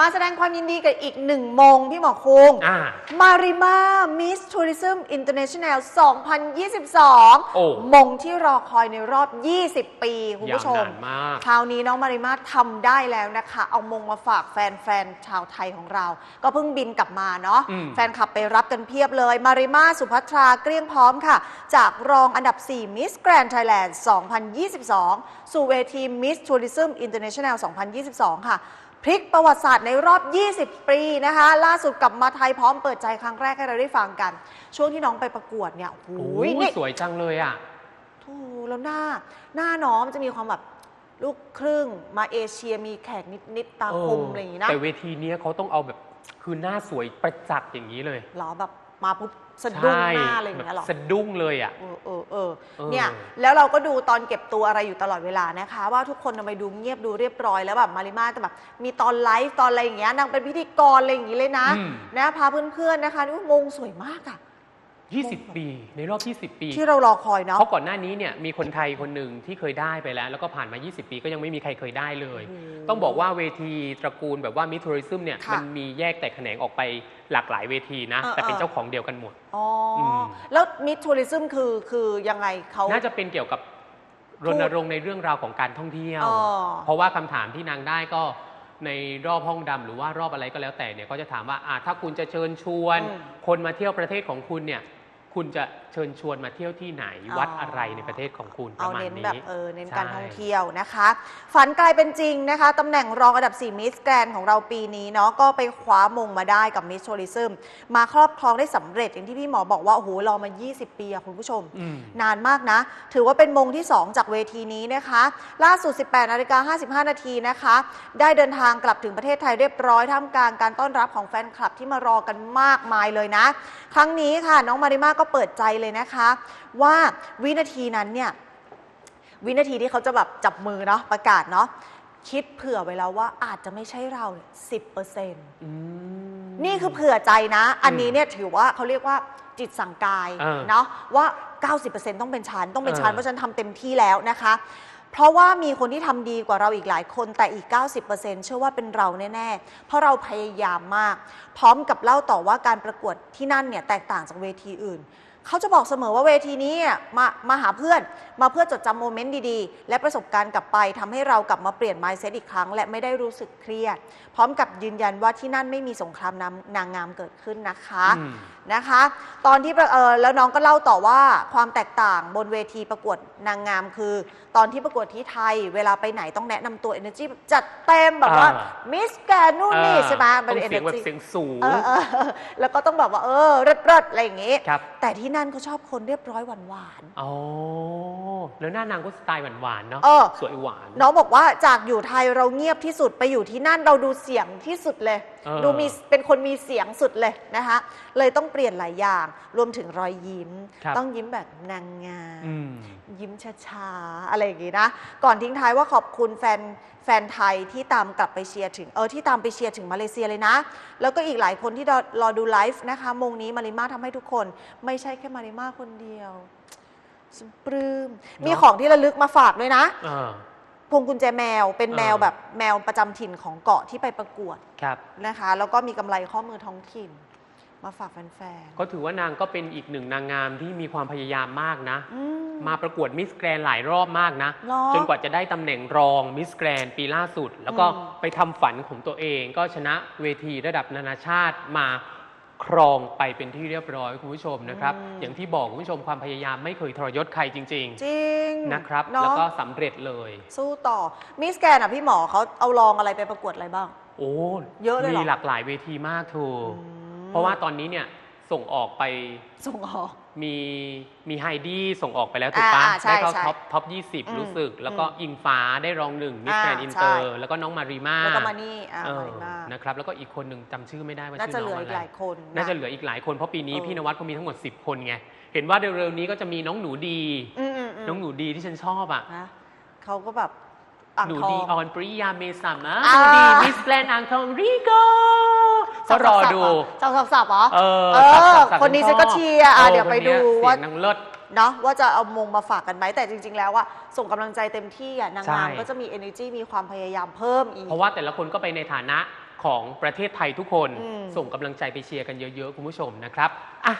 มาแสดงความยินดีกับอีกหนึ่งมงพี่หมอคุงอ่า มาริมามิสทัวริซึมอินเตอร์เนชั่นแนล2022โอ้มงที่รอคอยในรอบ 20 ปี คุณผู้ชมยาวนานมาก คราวนี้น้องมาริมาทำได้แล้วนะคะ เอามงมาฝากแฟนๆ ชาวไทยของเรา ก็เพิ่งบินกลับมาเนาะ อืม แฟนคลับไปรับกันเพียบเลย มาริมาสุภัทราเกลี้ยงพร้อมค่ะ จากรองอันดับ 4 Miss Grand Thailand 2022 สู่เวที Miss Tourism International 2022 ค่ะ พลิกประวัติศาสตร์ในรอบ 20 ปีนะคะ ล่าสุดกลับมาไทยพร้อมเปิดใจครั้งแรกให้เราได้ฟังกัน ช่วงที่น้องไปประกวดเนี่ยโอ้โหโอ้ยนี่สวยจังเลยอะ ถูกแล้วหน้า หน้าน้องมันจะมีความแบบลูกครึ่งมาเอเชียมีแขกนิดๆตาคมอะไรอย่างงี้นะแต่เวทีเนี้ยเขาต้องเอาแบบ คือหน้าสวยประจักษ์อย่างนี้เลย หรอแบบ มาปุ๊บสะดุ้งหน้าอะไรอย่างแบบเงี้ยหรอสะดุ้งเลยอะเออเออเออเออเนี่ยแล้วเราก็ดูตอนเก็บตัวอะไรอยู่ตลอดเวลานะคะ ว่าทุกคนทำไมดูเงียบดูเรียบร้อยแล้วแบบมาริมาจะแบบมีตอนไลฟ์ตอนอะไรอย่างเงี้ยนางเป็นพิธีกรอะไรอย่างงี้เลยนะอืมนะพาเพื่อนๆนะคะนี่ว่ามงสวยมากอะ 20 ปี ในรอบ 20 ปี ที่เรารอคอยเนาะเพราะก่อนหน้านี้เนี่ยมีคนไทยคนหนึ่งที่เคยได้ไปแล้ว แล้วก็ผ่านมา 20 ปีก็ยังไม่มีใครเคยได้เลยโอ้โหต้องบอกว่าเวทีตระกูลแบบว่ามิทัวริซึมเนี่ยค่ะมันมีแยกแตกแขนงออกไปหลากหลายเวทีนะเออแต่เป็นเออเจ้าของเดียวกันหมดอ๋ออมแล้วมิดทัวริซึมคือคือยังไงเขาน่าจะเป็นเกี่ยวกับรณรงค์ในเรื่องราวของการท่องเที่ยวอ๋อเพราะว่าคำถามที่นางได้ก็ในรอบห้องดำหรือว่ารอบอะไรก็แล้วแต่เนี่ยก็จะถามว่าอะถ้าคุณจะเชิญชวนอืมคนมาเที่ยวประเทศของคุณเนี่ย คุณจะเชิญชวนมาเที่ยวที่ไหนอ๋อวัดอะไรในประเทศของคุณปเอาระมาณเน้นนี้แบบเออเน้นการใช่ท่องเที่ยวนะคะ ฝันกลายเป็นจริงนะคะตำแหน่งรองอันดับ 4 มิสแกรนของเราปีนี้เนาะก็ไปคว้ามงมาได้กับมิสทัวริซึมมาครอบครองได้สำเร็จอย่างที่พี่หมอบอกว่า โอ้โหรอมา 20 ปีอะคุณผู้ชม อืม นานมากนะ ถือว่าเป็นมงที่ 2 จากเวทีนี้นะคะ ล่าสุด 18นาฬิกา55 นาทีนะคะ ได้เดินทางกลับถึงประเทศไทยเรียบร้อยท่ามกลางการต้อนรับของแฟนคลับที่มารอกันมากมายเลยนะ ครั้งนี้ค่ะ น้องมาริมาก็เปิดใจเลยนะคะ ว่าวินาทีนั้นเนี่ยวินาทีที่เขาจะแบบจับมือเนาะประกาศเนาะคิดเผื่อไว้แล้วว่าอาจจะไม่ใช่เราสิบเปอร์เซ็นต์อืมนี่คือเผื่อใจนะ อันนี้เนี่ยถือว่าเขาเรียกว่าจิตสั่งกายเออเนาะว่า 90%ต้องเป็นฉันต้องเป็นฉันเออเพราะฉันทำเต็มที่แล้วนะคะ เพราะว่ามีคนที่ทำดีกว่าเราอีกหลายคนแต่อีก 90%เชื่อว่าเป็นเราแน่ ๆ เพราะเราพยายามมาก พร้อมกับเล่าต่อว่าการประกวดที่นั่นเนี่ยแตกต่างจากเวทีอื่น เขาจะบอกเสมอว่าเวทีนี้เนี่ยมามาหาเพื่อน มาเพื่อจดจำโมเมนต์ดีๆ และประสบการณ์กลับไปทำให้เรากลับมาเปลี่ยน mindset อีกครั้ง และไม่ได้รู้สึกเครียด พร้อมกับยืนยันว่าที่นั่นไม่มีสงครามนำนางงามเกิดขึ้นนะคะอืม นะคะ ตอนที่ประเออแล้วน้องก็เล่าต่อว่าความแตกต่างบนเวทีประกวดนางงามคือ ตอนที่ประกวดที่ไทย เวลาไปไหนต้องแนะนำตัว energy แบบจัดเต็มแบบว่าอ่า มิสแกนนู่นนี่ใช่ไหมต้องเป็น เสียงแบบ energy เสียงสูง เออเออเออแล้วก็ต้องแบบว่าเออเริดๆอะไรอย่างงี้ ครับ แต่ที่นั่นเขาชอบคนเรียบร้อยหวานอ๋อ แล้วหน้านางก็สไตล์หวานๆเนาะเออ สวยหวานๆน้องบอกว่าจากอยู่ไทยเราเงียบที่สุดไปอยู่ที่นั่นเราดูเสียงที่สุดเลย เออ ดูมีเป็นคนมีเสียงสุดเลยนะคะ เลยต้องเปลี่ยนหลายอย่าง รวมถึงรอยยิ้ม ครับ ต้องยิ้มแบบนางงาม อืม ยิ้มช้าๆ อะไรอย่างงี้นะ ก่อนทิ้งท้ายว่าขอบคุณแฟนแฟนไทยที่ตามกลับไปเชียร์ถึง เออที่ตามไปเชียร์ถึงมาเลเซียเลยนะ แล้วก็อีกหลายคนที่รอรอดูไลฟ์นะคะ มงนี้มาริมาทำให้ทุกคน ไม่ใช่แค่มาริมาคนเดียว ฉันปลื้มเนอะ มีของที่ระลึกมาฝากด้วยนะ อ่า พวงกุญแจแมวเป็นแมวเออแบบแมวประจำถิ่นของเกาะที่ไปประกวดครับ นะคะ แล้วก็มีกำไรข้อมือท้องถิ่น มาฝากแฟนก็ถือว่านางก็เป็นอีกหนึ่งนางงามที่มีความพยายามมากนะ ๆอืมมาประกวดมิสแกรนหลายรอบมากนะหรอ จนกว่าจะได้ตำแหน่งรองมิสแกรนปีล่าสุด แล้วก็อืม ไปทำฝันของตัวเองก็ชนะเวทีระดับนานาชาติมา ครองไปเป็นที่เรียบร้อยคุณผู้ชมนะครับ อย่างที่บอกคุณผู้ชมความพยายามไม่เคยทรยศใครจริงจริงๆนะครับ เนาะแล้วก็สำเร็จเลย สู้ต่อมิสแกนอะพี่หมอเขาเอาลองอะไรไปประกวดอะไรบ้าง โอ้เยอะเลยเหรอ มีหลากหลายเวทีมากถูกอืมเพราะว่าตอนนี้เนี่ยส่งออกไปส่งออก มีมีไฮดี้ส่งออกไปแล้วถูกปะอ่าใช่ได้เข้าใช่ท็อปท็อปอืม20รู้สึก แล้วก็อืมอิงฟ้าได้รองหนึ่งมิสอ่าแกรนอินใช่เตอร์แล้วก็น้องมารีมาแล้วก็มานี่อ่าเออมาริมานะครับแล้วก็อีกคนหนึ่งจำชื่อไม่ได้ว่าน่าชื่จะอเหน้ลืองออะอีไรกหลายคน น่าจะเหลืออีกหลายคนเพราะปีนี้เออ พี่นวัดเขามีทั้งหมด 10 คนไง เห็นว่าเร็วๆนี้ก็จะมีน้องหนูดี อืมอืมอืมน้องหนูดีที่ฉันชอบอะ นะเขาก็แบบอ่างหนูทอดีง ออนปริยาเมษามะอ่าหนูดีมิสแกรนอ่างทองริโก ก็รอดูสับสับสับเหรอเออเอสับอสับสับคนนี้ฉันก็ชอบเชียร์อะออเดี๋ยวไปคนดูนี้ว่าเสียงนางเลิศเนาะว่าจะเอามงมาฝากกันไหมแต่จริง ๆ แล้วว่าส่งกำลังใจเต็มที่อะนางใช่งามก็จะมี energy มีความพยายามเพิ่มอีก เพราะว่าแต่ละคนก็ไปในฐานะของประเทศไทยทุกคนอืมส่งกำลังใจไปเชียร์กันเยอะ ๆ คุณผู้ชมนะครับอะ